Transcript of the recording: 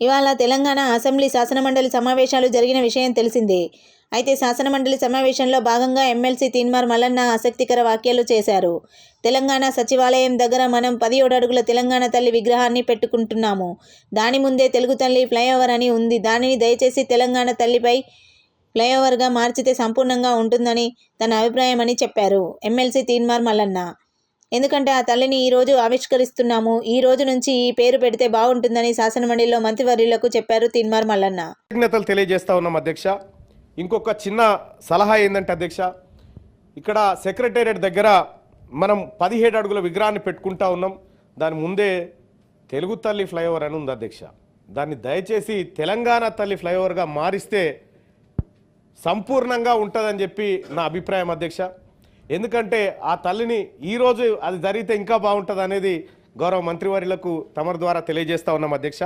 ఇవాళ తెలంగాణ అసెంబ్లీ శాసనమండలి సమావేశాలు జరిగిన విషయం తెలిసిందే. అయితే శాసనమండలి సమావేశంలో భాగంగా ఎమ్మెల్సీ తీన్మార్ మల్లన్న ఆసక్తికర వ్యాఖ్యలు చేశారు. తెలంగాణ సచివాలయం దగ్గర మనం పదిహేడు అడుగుల తెలంగాణ తల్లి విగ్రహాన్ని పెట్టుకుంటున్నాము. దాని ముందే తెలుగు తల్లి ఫ్లైఓవర్ అని ఉంది. దానిని దయచేసి తెలంగాణ తల్లిపై ఫ్లైఓవర్గా మార్చితే సంపూర్ణంగా ఉంటుందని తన అభిప్రాయమని చెప్పారు. ఎమ్మెల్సీ తీన్మార్ మల్లన్న ఎందుకంటే ఆ తల్లిని ఈరోజు ఆవిష్కరిస్తున్నాము. ఈ రోజు నుంచి ఈ పేరు పెడితే బాగుంటుందని శాసనమండలిలో మంత్రివర్యులకు చెప్పారు తిన్మార్ మల్లన్న. కృతజ్ఞతలు తెలియజేస్తా ఉన్నాం అధ్యక్ష. ఇంకొక చిన్న సలహా ఏంటంటే అధ్యక్ష ఇక్కడ సెక్రటేరియట్ దగ్గర మనం పదిహేడు అడుగుల విగ్రహాన్ని పెట్టుకుంటా ఉన్నాం. దాని ముందే తెలుగు తల్లి ఫ్లైఓవర్ అని ఉంది అధ్యక్ష. దాన్ని దయచేసి తెలంగాణ తల్లి ఫ్లైఓవర్గా మారిస్తే సంపూర్ణంగా ఉంటుందని చెప్పి నా అభిప్రాయం అధ్యక్ష. ఎందుకంటే ఆ తల్లిని ఈరోజు అది జరిగితే ఇంకా బాగుంటుంది అనేది గౌరవ మంత్రివర్యులకు తమరి ద్వారా తెలియజేస్తా ఉన్నాం అధ్యక్ష.